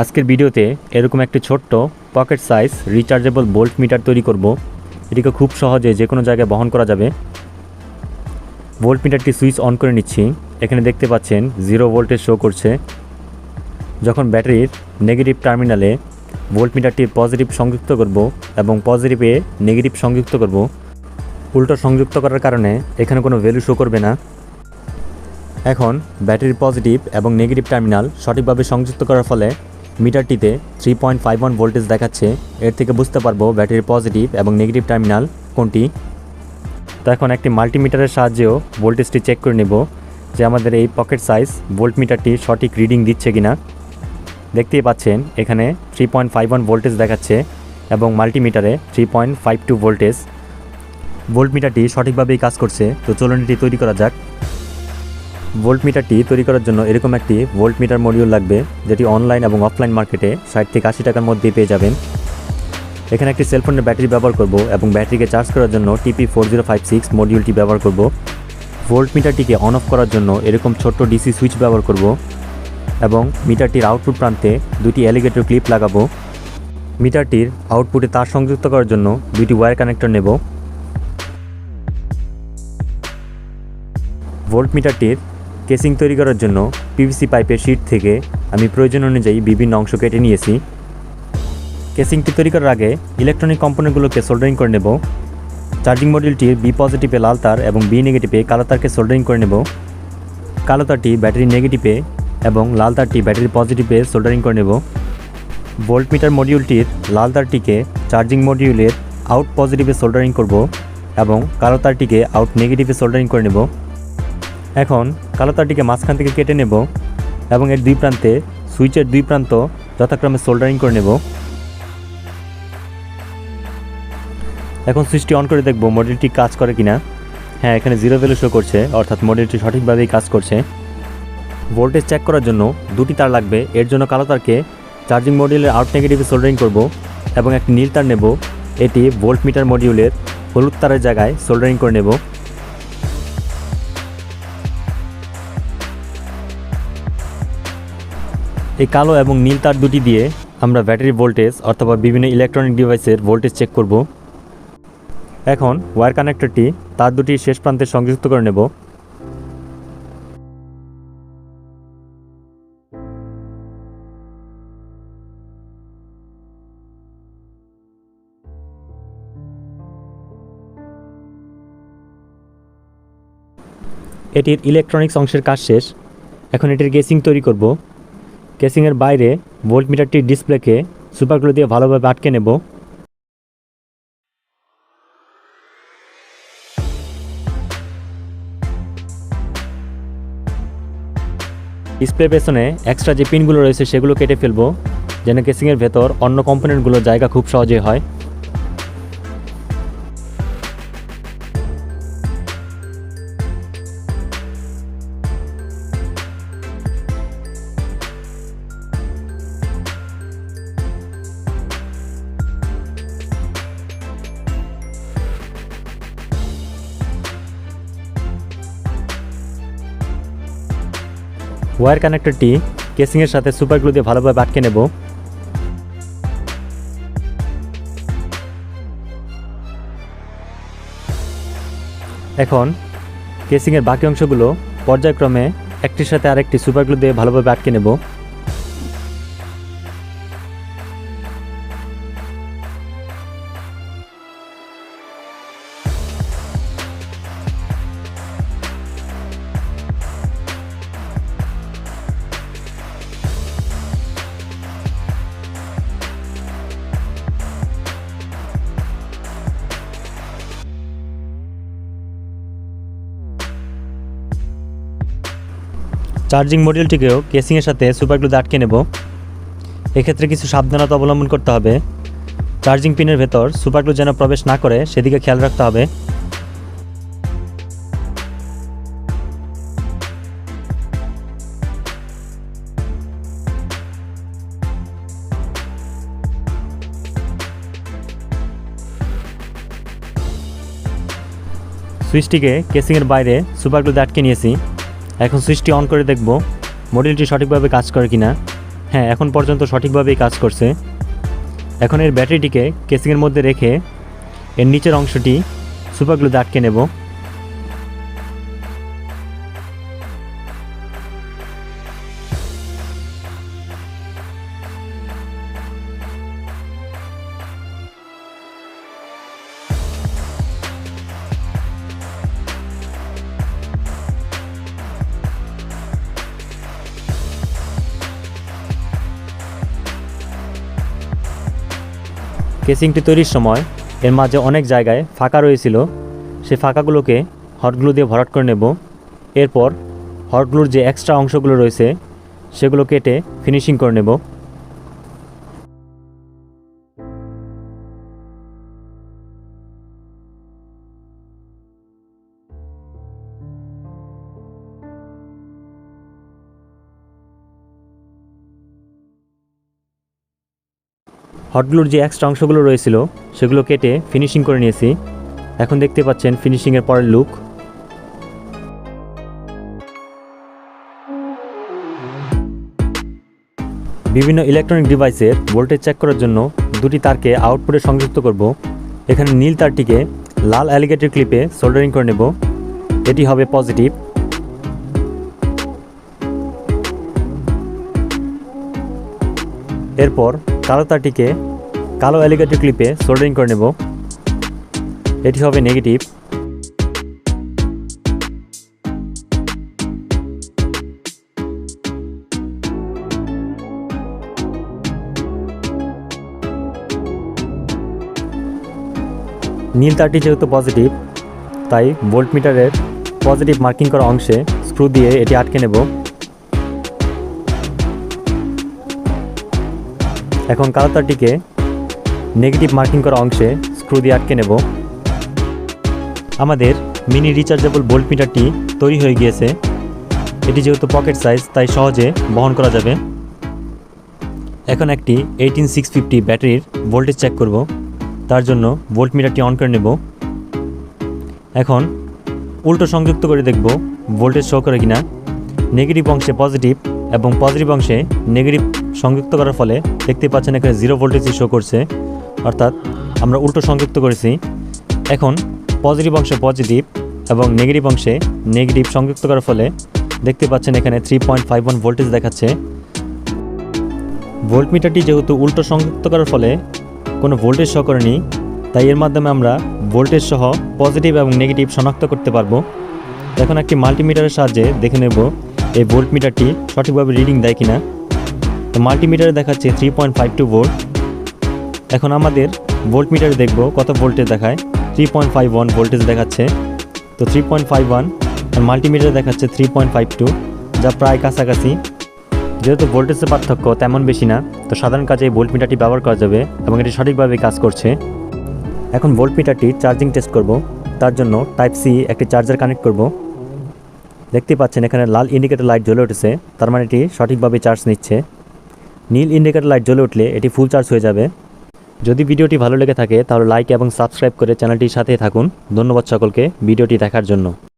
আজকের ভিডিওতে এরকম একটি ছোট্ট pocket size rechargeable volt meter তৈরি করব। এটিকে খুব সহজে যে কোনো জায়গায় বহন করা যাবে। ভোল্ট মিটারটি সুইচ অন করে নিচ্ছি। এখানে দেখতে পাচ্ছেন জিরো ভোল্টেজ শো করছে। যখন ব্যাটারির নেগেটিভ টার্মিনালে ভোল্ট মিটারটি পজিটিভ সংযুক্ত করব এবং পজিটিভে নেগেটিভ সংযুক্ত করব, উল্টো সংযুক্ত করার কারণে এখানে কোনো ভ্যালু শো করবে না। এখন ব্যাটারির পজিটিভ এবং নেগেটিভ টার্মিনাল সঠিকভাবে সংযুক্ত করার ফলে মিটারটিতে three point five one voltage দেখাচ্ছে। এর থেকে বুঝতে পারব ব্যাটারির পজিটিভ এবং নেগেটিভ টার্মিনাল কোনটি। তো এখন একটি মাল্টিমিটারের সাহায্যেও ভোল্টেজটি চেক করে নেব যে আমাদের এই পকেট সাইজ ভোল্ট মিটারটি সঠিক রিডিং দিচ্ছে কিনা। দেখতেই পাচ্ছেন, এখানে three point five one voltage দেখাচ্ছে এবং মাল্টিমিটারে three point five two voltage volt মিটারটি সঠিকভাবেই কাজ করছে, তো চলুন তৈরি করা যাক। ভোল্ট মিটারটি তৈরি করার জন্য এরকম একটি ভোল্ট মিটার মডিউল লাগবে, যেটি অনলাইন এবং অফলাইন মার্কেটে ষাট থেকে আশি টাকার মধ্যে পেয়ে যাবেন। এখানে একটি সেলফোনের ব্যাটারি ব্যবহার করব এবং ব্যাটারিকে চার্জ করার জন্য TP four zero five six মডিউলটি ব্যবহার করব। ভোল্ট মিটারটিকে অন অফ করার জন্য এরকম ছোট্ট ডিসি সুইচ ব্যবহার করব এবং মিটারটির আউটপুট প্রান্তে দুটি অ্যালিগেটর ক্লিপ লাগাবো। মিটারটির আউটপুটে তার সংযুক্ত করার জন্য দুটি ওয়্যার কানেক্টর নেব। ভোল্ট মিটারটির কেসিং তৈরি করার জন্য পিভিসি পাইপের শিট থেকে আমি প্রয়োজন অনুযায়ী বিভিন্ন অংশ কেটে নিয়েছি। কেসিংটি তৈরি করার আগে ইলেকট্রনিক কম্পোনেন্টগুলোকে সোল্ডারিং করে নেব। চার্জিং মডিউলটির বি পজিটিভে লাল তার এবং বি নেগেটিভে কালো তারকে সোল্ডারিং করে নেব। কালো তারটি ব্যাটারি নেগেটিভে এবং লাল তারটি ব্যাটারি পজিটিভে সোল্ডারিং করে নেব। ভোল্ট মিটার মডিউলটির লাল তারটিকে চার্জিং মডিউলের আউট পজিটিভে সোল্ডারিং করব এবং কালো তারটিকে আউট নেগেটিভে সোল্ডারিং করে নেব। এখন কালো তারটিকে মাঝখান থেকে কেটে নেব এবং এর দুই প্রান্তে সুইচের দুই প্রান্ত যথাক্রমে সোল্ডারিং করে নেব। এখন সুইচটি অন করে দেখব মডেলটি কাজ করে কিনা। হ্যাঁ এখানে জিরো ভ্যালু শো করছে, অর্থাৎ মডেলটি সঠিকভাবেই কাজ করছে। ভোল্টেজ চেক করার জন্য দুটি তার লাগবে। এর জন্য কালো তারকে চার্জিং মডিউলের আউট নেগেটিভে সোল্ডারিং করব এবং একটি নীল তার নেব। এটি ভোল্ট মিটার মডিউলের হলুদ তারের জায়গায় সোল্ডারিং করে নেব। এই কালো এবং নীল তার দুটি দিয়ে আমরা ব্যাটারি ভোল্টেজ অথবা বিভিন্ন ইলেকট্রনিক ডিভাইসের ভোল্টেজ চেক করব। এখন ওয়্যার কানেক্টরটি তার দুটি শেষ প্রান্তে সংযুক্ত করে নেব। এটির ইলেকট্রনিক্স অংশের কাজ শেষ। এখন এটির গেসিং তৈরি করব। কেসিংয়ের বাইরে ভোল্ট মিটারটির ডিসপ্লেকে সুপারগুলো দিয়ে ভালোভাবে আটকে নেব। ডিসপ্লে পেছনে এক্সট্রা যে পিনগুলো রয়েছে সেগুলো কেটে ফেলব, যেন কেসিংয়ের ভেতর অন্য কম্পোনেন্টগুলোর জায়গা খুব সহজে হয়। ওয়্যার কানেক্টরটি কেসিংয়ের সাথে সুপার গ্লু দিয়ে ভালোভাবে আটকে নেব। এখন কেসিংয়ের বাকি অংশগুলো পর্যায়ক্রমে একটির সাথে আরেকটি সুপার গ্লু দিয়ে ভালোভাবে আটকে নেব। চার্জিং মডিউলটিকেও কেসিংয়ের সাথে সুপারগ্লুতে আটকে নেব। এক্ষেত্রে কিছু সাবধানতা অবলম্বন করতে হবে। চার্জিং পিনের ভেতর সুপারগ্লু যেন প্রবেশ না করে, সেদিকে খেয়াল রাখতে হবে। সুইচটিকে কেসিংয়ের বাইরে সুপারগ্লুতে আটকে নিয়েছি। এখন সুইচটি অন করে দেখব মডেলটি সঠিকভাবে কাজ করে কি না হ্যাঁ এখন পর্যন্ত সঠিকভাবেই কাজ করছে। এখন এর ব্যাটারিটিকে কেসিংয়ের মধ্যে রেখে এর নিচের অংশটি সুপারগ্লুতে আটকে নেব। কেসিংটি তৈরির সময় এর মাঝে অনেক জায়গায় ফাঁকা রয়েছিল। সে ফাঁকাগুলোকে হটগ্লু দিয়ে ভরাট করে নেব। এরপর হটগ্লুর যে এক্সট্রা অংশগুলো রয়েছে, সেগুলো কেটে ফিনিশিং করে নেব। হটগ্লুর যে এক্সট্রা অংশগুলো রয়েছিল, সেগুলো কেটে ফিনিশিং করে নিয়েছি। এখন দেখতে পাচ্ছেন ফিনিশিংয়ের পরের লুক বিভিন্ন ইলেকট্রনিক ডিভাইসের ভোল্টেজ চেক করার জন্য দুটি তারকে আউটপুটে সংযুক্ত করব। এখানে নীল তারটিকে লাল অ্যালিগেটর ক্লিপে সোল্ডারিং করে নেব। এটি হবে পজিটিভ এরপর কালো তারটিকে কালো অ্যালিগেটর ক্লিপে সোল্ডারিং করে নেব। এটি হবে নেগেটিভ। নীল তারটি যেহেতু পজিটিভ, তাই ভোল্টমিটারের পজিটিভ মার্কিং করা অংশে স্ক্রু দিয়ে এটি আটকে নেব। এখন কালাতারটিকে নেগেটিভ মার্কিং করা অংশে স্ক্রু দিয়ে আটকে নেব। আমাদের মিনি রিচার্জেবল বোল্ট মিটারটি তৈরি হয়ে গিয়েছে। এটি যেহেতু পকেট সাইজ তাই সহজে বহন করা যাবে। এখন একটি এইটিন সিক্স ফিফটি ব্যাটারির ভোল্টেজ চেক করব। তার জন্য ভোল্ট মিটারটি অন করে নেব। এখন উল্টো সংযুক্ত করে দেখব ভোল্টেজ শো করে কিনা। নেগেটিভ অংশে পজিটিভ এবং পজিটিভ অংশে নেগেটিভ সংযুক্ত করার ফলে দেখতে পাচ্ছেন এখানে জিরো ভোল্টেজ শো করছে। অর্থাৎ আমরা উল্টো সংযুক্ত করেছি। এখন পজিটিভ অংশে পজিটিভ এবং নেগেটিভ অংশে নেগেটিভ সংযুক্ত করার ফলে দেখতে পাচ্ছেন এখানে three point five one voltage দেখাচ্ছে। ভোল্টমিটারটি যেহেতু উল্টো সংযুক্ত করার ফলে কোনো ভোল্টেজ শো করেনি, তাই এর মাধ্যমে আমরা ভোল্টেজ সহ পজিটিভ এবং নেগেটিভ শনাক্ত করতে পারব। এখন একটি মাল্টিমিটারের সাহায্যে দেখে নেব। এই ভোল্ট মিটারটি সঠিকভাবে রিডিং দেয় কিনা? তো মাল্টিমিটারে দেখাচ্ছে three point five two volt এখন আমাদের ভোল্ট মিটারে দেখব কত ভোল্টেজ দেখায়। Three point five one voltage দেখাচ্ছে। তো থ্রি পয়েন্ট ফাইভ ওয়ান মাল্টিমিটারে দেখাচ্ছে থ্রি পয়েন্ট ফাইভ টু যা প্রায় কাছাকাছি। যেহেতু ভোল্টেজের পার্থক্য তেমন বেশি না, তো সাধারণ কাজে এই ভোল্ট মিটারটি ব্যবহার করা যাবে এবং এটি সঠিকভাবে কাজ করছে। এখন ভোল্ট মিটারটি চার্জিং টেস্ট করব। তার জন্য টাইপ সি একটি চার্জার কানেক্ট করব। দেখতে পাচ্ছেন এখানে লাল ইন্ডিকেটর লাইট জ্বলে উঠেছে। তার মানে এটি সঠিকভাবে চার্জ নিচ্ছে। নীল ইন্ডিকেটর লাইট জ্বলে উঠলে এটি ফুল চার্জ হয়ে যাবে। যদি ভিডিওটি ভালো লেগে থাকে, তাহলে লাইক এবং সাবস্ক্রাইব করে চ্যানেলটির সাথে থাকুন। ধন্যবাদ সকলকে ভিডিওটি দেখার জন্য।